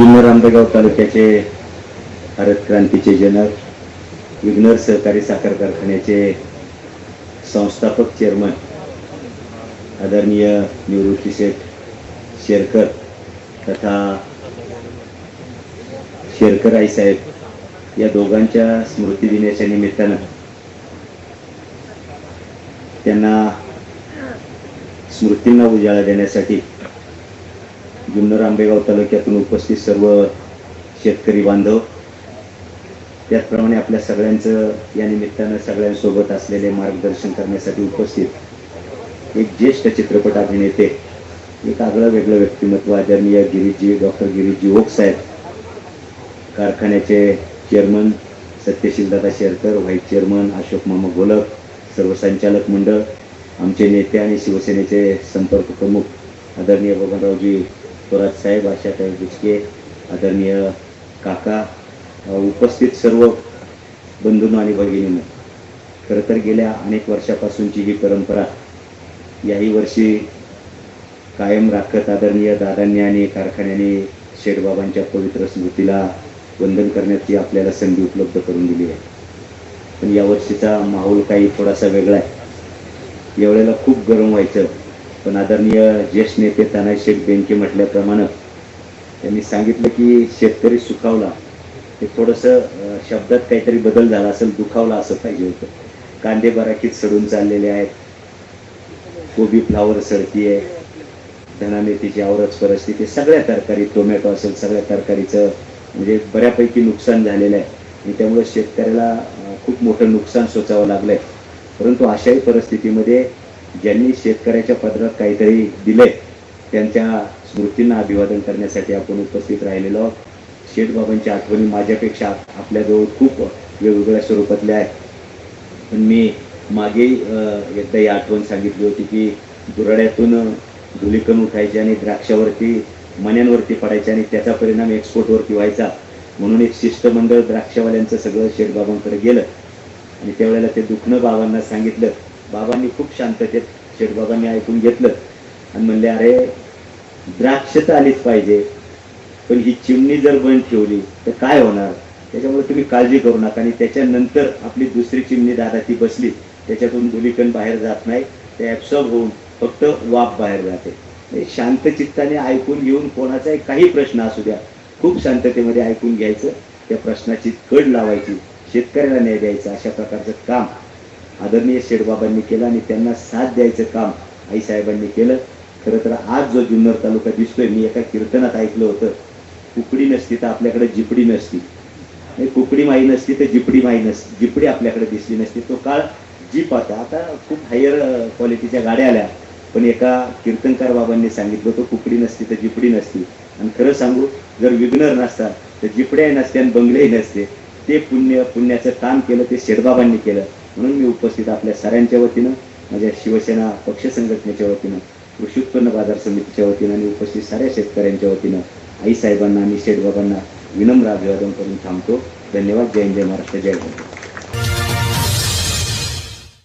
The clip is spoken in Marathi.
जुन्नर आंबेगाव तालुक्याचे हरत क्रांतीचे जनक विघ्नर सहकारी साखर कारखान्याचे संस्थापक चेअरमन आदरणीय निवृत्ती शेठ शेरकर तथा शेरकर आई साहेब या दोघांच्या स्मृती दिनाच्या निमित्तानं त्यांना स्मृतींना उजाळा देण्यासाठी जुन्नर आंबेगाव तालुक्यातून उपस्थित सर्व शेतकरी बांधव. त्याचप्रमाणे आपल्या सगळ्यांचं या निमित्तानं सगळ्यांसोबत असलेले मार्गदर्शन करण्यासाठी उपस्थित एक ज्येष्ठ चित्रपट अभिनेते एक आगळं वेगळं व्यक्तिमत्व आदरणीय गिरीजी डॉक्टर गिरीजी ओक साहेब कारखान्याचे चेअरमन सत्यशील दादा शेरकर व्हाईस चेअरमन अशोक मामा गोलक सर्व संचालक मंडळ आमचे नेते आणि शिवसेनेचे संपर्क प्रमुख आदरणीय बबनरावजी थोरात साहेब आशाताई बुचके आदरणीय काका उपस्थित सर्व बंधूंनो आणि भगिनींनो. खरं तर गेल्या अनेक वर्षापासूनची ही परंपरा याही वर्षी कायम राखत आदरणीय दादांनी आणि कारखान्याने शेठबाबांच्या पवित्र स्मृतीला वंदन करण्याची आपल्याला संधी उपलब्ध करून दिली आहे. पण यावर्षीचा माहोल काही थोडासा वेगळा आहे. यावेळेला खूप गरम व्हायचं. पण आदरणीय ज्येष्ठ नेते तानाजी शेख बेंके म्हटल्याप्रमाणे त्यांनी सांगितलं की शेतकरी सुखावला. ते थोडंसं शब्दात काहीतरी बदल झाला असेल दुखावला असं पाहिजे होतं. कांदे बराकीत सडून चाललेले आहेत. कोबी फ्लावर सडती आहे धना मेथीची आवरच परिस्थिती सगळ्या तरकारी टोमॅटो असेल सगळ्या तरकारीचं म्हणजे बऱ्यापैकी नुकसान झालेलं आहे. आणि त्यामुळे शेतकऱ्याला खूप मोठं नुकसान सोचावं लागलंय. परंतु अशाही परिस्थितीमध्ये ज्यांनी शेतकऱ्याच्या पदरात काहीतरी दिले त्यांच्या स्मृतींना अभिवादन करण्यासाठी आपण उपस्थित राहिलेलो आहोत. शेठबाबांच्या आठवणी माझ्यापेक्षा आपल्याजवळ खूप वेगवेगळ्या स्वरूपातल्या आहेत. पण मी मागे अं, एकदा ही आठवण सांगितली होती की दुराड्यातून धुलीकण उठायचे आणि द्राक्षावरती मण्यांवरती पडायचे आणि त्याचा परिणाम एक्सपोर्टवरती व्हायचा. म्हणून एक शिष्टमंडळ द्राक्षावाल्यांचं सगळं शेठबाबांकडे गेलं. आणि त्यावेळेला ते दुखणं बाबांना सांगितलं बाबांनी खूप शांततेत शेठबाबांनी ऐकून घेतलं. आणि म्हणले अरे द्राक्ष तर आलीच पाहिजे पण ही चिमणी जर बंद ठेवली तर काय होणार? त्याच्यामुळे तुम्ही काळजी करू नका. आणि त्याच्यानंतर आपली दुसरी चिमणी दादा ती बसली. त्याच्यातून धुलीकण बाहेर जात नाही. ते ॲब्सॉर्ब होऊन फक्त वाफ बाहेर जाते. शांत चित्ताने ऐकून घेऊन कोणाचाही काही प्रश्न असू द्या. खूप शांततेमध्ये ऐकून घ्यायचं. त्या प्रश्नाची कड लावायची. शेतकऱ्याला न्याय द्यायचा. अशा प्रकारचं काम आदरणीय शेठबाबांनी केलं आणि त्यांना साथ द्यायचं काम आईसाहेबांनी केलं. खरं तर आज जो जुन्नर तालुका दिसतोय मी एका कीर्तनात ऐकलं होतं कुकडी नसती तर आपल्याकडे जिपडी नसती. कुकडी माई नसती तर जिपडी माई नसती जिपडी आपल्याकडे दिसली नसती. तो काळ जीप होता. आता खूप हायर क्वालिटीच्या गाड्या आल्या. पण एका कीर्तनकार बाबांनी सांगितलं तो कुकडी नसती तर जिपडी नसती. आणि खरं सांगू जर विघ्नर नसता तर जिपड्याही नसते आणि बंगलेही नसते. ते पुण्य पुण्याचं काम केलं ते शेठबाबांनी केलं. म्हणून मी उपस्थित आपल्या साऱ्यांच्या वतीनं माझ्या शिवसेना पक्ष संघटनेच्या वतीनं कृषी उत्पन्न बाजार समितीच्या वतीनं आणि उपस्थित साऱ्या शेतकऱ्यांच्या वतीनं आई साहेबांना आणि शेठबाबांना विनम्र अभिवादन करून थांबतो. धन्यवाद. जय जय महाराष्ट्र. जय भारत.